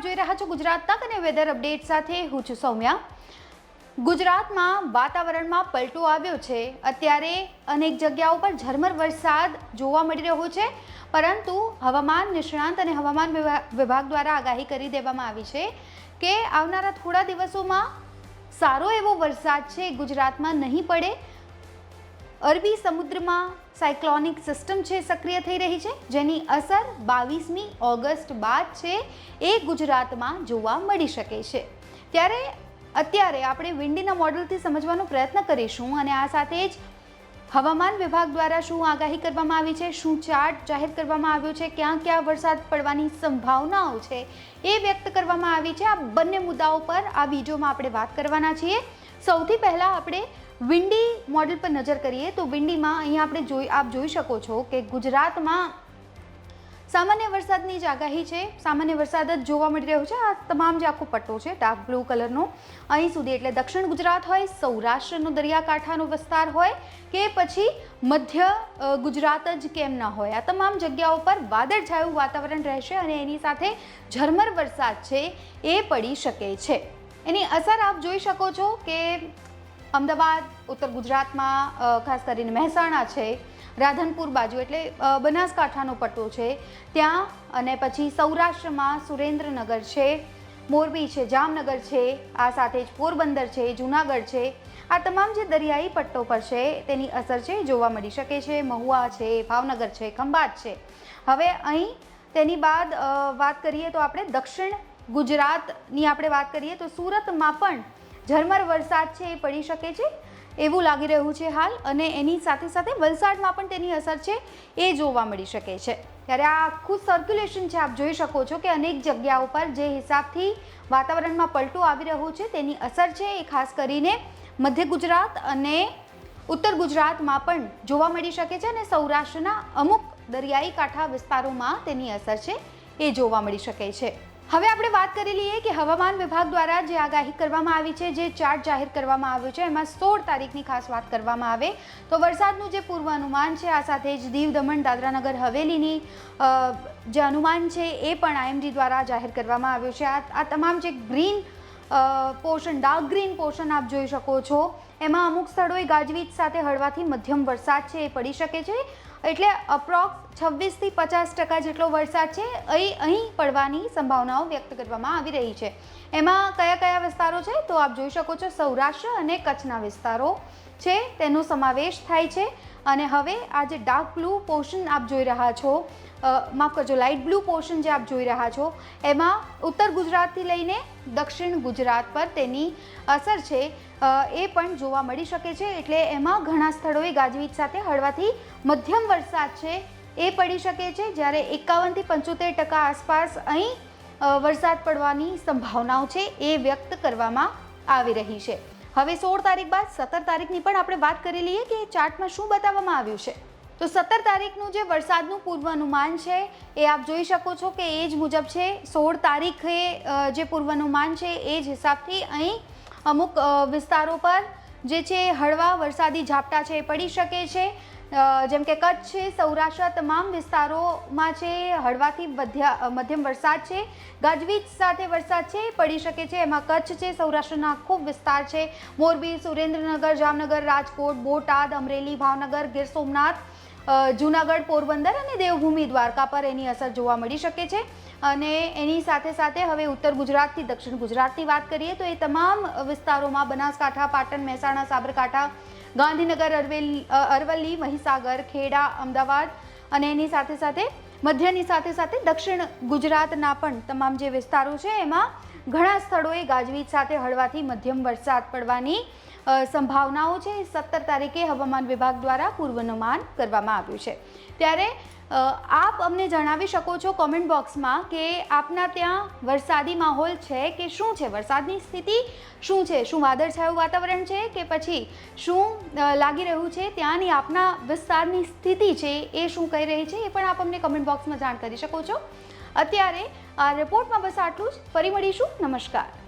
જોઈ રહ્યા છો ગુજરાત તક અને વેધર અપડેટ સાથે હું છું સૌમ્યા. ગુજરાતમાં વાતાવરણમાં પલટો આવ્યો છે. અત્યારે અનેક જગ્યાઓ પર ઝરમર વરસાદ જોવા મળી રહ્યો છે. પરંતુ હવામાન નિષ્ણાંત અને હવામાન વિભા- વિભાગ દ્વારા આગાહી કરી દેવામાં આવી છે કે આવનારા થોડા દિવસોમાં સારો એવો વરસાદ છે. ગુજરાતમાં નહીં પડે. અરબી સમુદ્રમાં સાયક્લોનિક સિસ્ટમ છે, સક્રિય થઈ રહી છે, જેની અસર બાવીસમી ઓગસ્ટ બાદ છે, એ ગુજરાતમાં જોવા મળી શકે છે. ત્યારે અત્યારે આપણે વિન્ડીના મોડલથી સમજવાનો પ્રયત્ન કરીશું અને આ સાથે જ હવામાન વિભાગ દ્વારા શું આગાહી કરવામાં આવી છે, શું ચાર્ટ જાહેર કરવામાં આવ્યો છે, ક્યાં ક્યાં વરસાદ પડવાની સંભાવનાઓ છે, એ વ્યક્ત કરવામાં આવી છે. આ બંને મુદ્દાઓ પર આ વિડીયોમાં આપણે વાત કરવાના છીએ. સૌથી પહેલાં આપણે વિન્ડી મોડલ પર નજર કરીએ તો વિન્ડીમાં અહીંયા આપણે જોઈ આપ જોઈ શકો છો કે ગુજરાતમાં સામાન્ય વરસાદની જ આગાહી છે. સામાન્ય વરસાદ જ જોવા મળી રહ્યો છે. આ તમામ જે આખો પટ્ટો છે, ડાર્ક બ્લુ કલરનો, અહીં સુધી એટલે દક્ષિણ ગુજરાત હોય, સૌરાષ્ટ્રનો દરિયાકાંઠાનો વિસ્તાર હોય કે પછી મધ્ય ગુજરાત જ કેમ ના હોય. આ તમામ જગ્યાઓ પર વાદળછાયું વાતાવરણ રહેશે અને એની સાથે ઝરમર વરસાદ છે એ પડી શકે છે. એની અસર આપ જોઈ શકો છો કે અમદાવાદ, ઉત્તર ગુજરાતમાં ખાસ કરીને મહેસાણા છે, રાધનપુર બાજુ, એટલે બનાસકાંઠાનો પટ્ટો છે, ત્યાં અને પછી સૌરાષ્ટ્રમાં સુરેન્દ્રનગર છે, મોરબી છે, જામનગર છે, આ સાથે જ પોરબંદર છે, જૂનાગઢ છે, આ તમામ જે દરિયાઈ પટ્ટો પર છે, તેની અસર છે, જોવા મળી શકે છે, મહુવા છે, ભાવનગર છે, ખંભાત છે. હવે અહીં તેની બાદ વાત કરીએ તો આપણે દક્ષિણ ગુજરાતની આપણે વાત કરીએ તો સુરતમાં પણ ઝરમર વરસાદ છે એ પડી શકે છે, એવું લાગી રહ્યું છે હાલ અને એની સાથે સાથે વલસાડમાં પણ તેની અસર છે એ જોવા મળી શકે છે. ત્યારે આ આખું સર્ક્યુલેશન છે, આપ જોઈ શકો છો કે અનેક જગ્યાઓ પર જે હિસાબથી વાતાવરણમાં પલટો આવી રહ્યો છે તેની અસર છે એ ખાસ કરીને મધ્ય ગુજરાત અને ઉત્તર ગુજરાતમાં પણ જોવા મળી શકે છે અને સૌરાષ્ટ્રના અમુક દરિયાઈ કાંઠા વિસ્તારોમાં તેની અસર છે એ જોવા મળી શકે છે. હવે આપણે વાત કરી લઈએ કે હવામાન વિભાગ દ્વારા જે આગાહી કરવામાં આવી છે, જે ચાર્ટ જાહેર કરવામાં આવ્યો છે, એમાં સોળ તારીખની ખાસ વાત કરવામાં આવે તો વરસાદનું જે પૂર્વાનુમાન છે, આ સાથે જ દીવ, દમણ દાદરાનગર હવેલીની જે અનુમાન છે, એ પણ આઈએમડી દ્વારા જાહેર કરવામાં આવ્યું છે. આ આ તમામ જે green portion dark green portion આપ જોઈ શકો છો. એમાં અમુક સ્થળોએ ગાજવીજ સાથે હળવાથી મધ્યમ વરસાદ છે, એ પડી શકે છે. એટલે અપ્રોક્સ છવ્વીસથી પચાસ ટકા જેટલો વરસાદ છે અહીં અહીં પડવાની સંભાવનાઓ વ્યક્ત કરવામાં આવી રહી છે. એમાં કયા કયા વિસ્તારો છે, તો આપ જોઈ શકો છો સૌરાષ્ટ્ર અને કચ્છના વિસ્તારો છે, તેનો સમાવેશ થાય છે. અને હવે આ જે ડાર્ક બ્લુ પોર્શન આપ જોઈ રહ્યા છો માફ કરજો લાઇટ બ્લુ પોર્શન જે આપ જોઈ રહ્યા છો, એમાં ઉત્તર ગુજરાતથી લઈને દક્ષિણ ગુજરાત પર તેની અસર છે. એ પણ જોવા મળી શકે છે. એટલે એમાં ઘણા સ્થળોએ ગાજવીજ સાથે હળવાથી મધ્યમ વરસાદ છે એ પડી શકે છે. જ્યારે એકાવનથી પંચોતેર ટકા આસપાસ અહીં વરસાદ પડવાની સંભાવનાઓ છે એ વ્યક્ત કરવામાં આવી રહી છે. હવે સોળ તારીખ બાદ સત્તર તારીખની પણ આપણે વાત કરી લઈએ કે ચાર્ટમાં શું બતાવવામાં આવ્યું છે. તો સત્તર તારીખનું જે વરસાદનું પૂર્વાનુમાન છે, એ આપ જોઈ શકો છો કે એ જ મુજબ છે. સોળ તારીખે જે પૂર્વાનુમાન છે, એ જ હિસાબથી અહીં અમુક વિસ્તારો પર જે છે, હળવા વરસાદી ઝાપટા છે, એ પડી શકે છે. જેમ કે કચ્છ છે, સૌરાષ્ટ્ર, તમામ વિસ્તારોમાં છે, હળવાથી મધ્ય, મધ્યમ વરસાદ છે. ગાજવીજ સાથે વરસાદ છે, પડી શકે છે. એમાં કચ્છ છે, સૌરાષ્ટ્રના ખૂબ વિસ્તાર છે. મોરબી, સુરેન્દ્રનગર, જામનગર, રાજકોટ, બોટાદ, અમરેલી, ભાવનગર, ગીર સોમનાથ જૂનાગઢ, પોરબંદર અને દેવભૂમિ દ્વારકા પર એની અસર જોવા મળી શકે છે. અને એની સાથે સાથે હવે ઉત્તર ગુજરાતથી દક્ષિણ ગુજરાતની વાત કરીએ તો એ તમામ વિસ્તારોમાં બનાસકાંઠા, પાટણ, મહેસાણા, સાબરકાંઠા, ગાંધીનગર, અરવેલી અરવલ્લી, મહીસાગર, ખેડા, અમદાવાદ અને એની સાથે સાથે મધ્યની સાથે સાથે દક્ષિણ ગુજરાતના પણ તમામ જે વિસ્તારો છે એમાં ઘણા સ્થળોએ ગાજવીજ સાથે હળવાથી મધ્યમ વરસાદ પડવાની સંભાવનાઓ છે. સત્તર તારીખે હવામાન વિભાગ દ્વારા પૂર્વાનુમાન કરવામાં આવ્યું છે. ત્યારે આપ અમને જણાવી શકો છો કોમેન્ટ બોક્સમાં કે આપના ત્યાં વરસાદી માહોલ છે કે શું છે? વરસાદની સ્થિતિ શું છે? શું વાદળછાયું વાતાવરણ છે કે પછી શું લાગી રહ્યું છે? ત્યાંની આપના વિસ્તારની સ્થિતિ છે એ શું કહી રહી છે એ પણ આપ અમને કમેન્ટ બોક્સમાં જાણ કરી શકો છો. અત્યારે આ રિપોર્ટમાં બસ આટલું જ. ફરી મળીશું. નમસ્કાર.